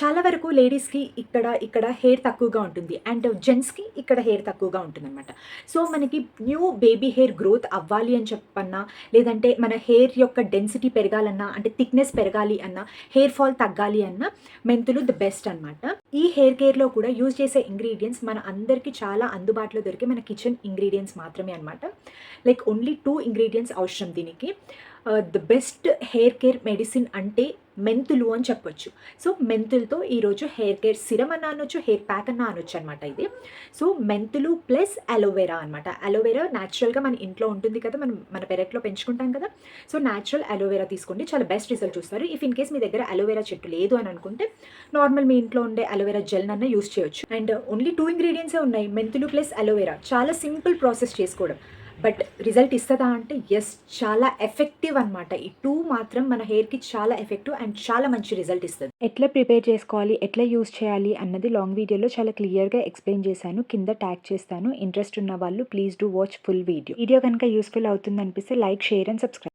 చాలా వరకు లేడీస్కి ఇక్కడ ఇక్కడ హెయిర్ తక్కువగా ఉంటుంది. అండ్ జెంట్స్కి ఇక్కడ హెయిర్ తక్కువగా ఉంటుందన్నమాట. సో మనకి న్యూ బేబీ హెయిర్ గ్రోత్ అవ్వాలి అని చెప్పన్నా లేదంటే మన హెయిర్ యొక్క డెన్సిటీ పెరగాలన్నా అంటే థిక్నెస్ పెరగాలి అన్నా హెయిర్ ఫాల్ తగ్గాలి అన్నా మెంతులు ద బెస్ట్ అనమాట ఈ హెయిర్ కేర్లో కూడా యూజ్ చేసే ఇంగ్రీడియంట్స్ మన అందరికీ చాలా అందుబాటులో దొరికే మన కిచెన్ ఇంగ్రీడియంట్స్ మాత్రమే అనమాట లైక్ ఓన్లీ టూ ఇంగ్రీడియంట్స్ అవసరం దీనికి. The best hair care medicine అంటే మెంతులు అని చెప్పొచ్చు. సో మెంతులతో ఈరోజు హెయిర్ కేర్ సిరమ్ అన్న అనొచ్చు హెయిర్ ప్యాక్ అన్న అనొచ్చు అనమాట ఇది. సో మెంతులు ప్లస్ అలోవెరా అనమాట అలోవెరా న్యాచురల్గా మన ఇంట్లో ఉంటుంది కదా మనం మన పెరట్లో పెంచుకుంటాం కదా. సో న్యాచురల్ అలోవెరా తీసుకోండి. చాలా బెస్ట్ రిజల్ట్ చూస్తారు. ఇఫ్ ఇన్ కేస్ మీ దగ్గర అలోవెరా చెట్టు లేదు అని అనుకుంటే నార్మల్ మీ ఇంట్లో ఉండే అలోవెరా జెల్ నన్న యూస్ చేయొచ్చు. అండ్ ఓన్లీ టూ ఇంగ్రీడియంట్సే ఉన్నాయి మెంతులు ప్లస్ అలోవెరా. చాలా సింపుల్ ప్రాసెస్ చేసుకోవడం. బట్ రిజల్ట్ ఇస్తుందా అంటే ఎస్ చాలా ఎఫెక్టివ్ అనమాట ఈ టూ మాత్రం మన హెయిర్కి చాలా ఎఫెక్టివ్ అండ్ చాలా మంచి రిజల్ట్ ఇస్తుంది. ఎట్లా ప్రిపేర్ చేసుకోవాలి ఎట్లా యూస్ చేయాలి అన్నది లాంగ్ వీడియోలో చాలా క్లియర్గా ఎక్స్ప్లెయిన్ చేశాను. కింద ట్యాగ్ చేస్తాను. ఇంట్రెస్ట్ ఉన్న వాళ్ళు please do watch full video video కనుక యూస్ఫుల్ అవుతుంది అనిపిస్తే లైక్ షేర్ అండ్ సబ్స్క్రైబ్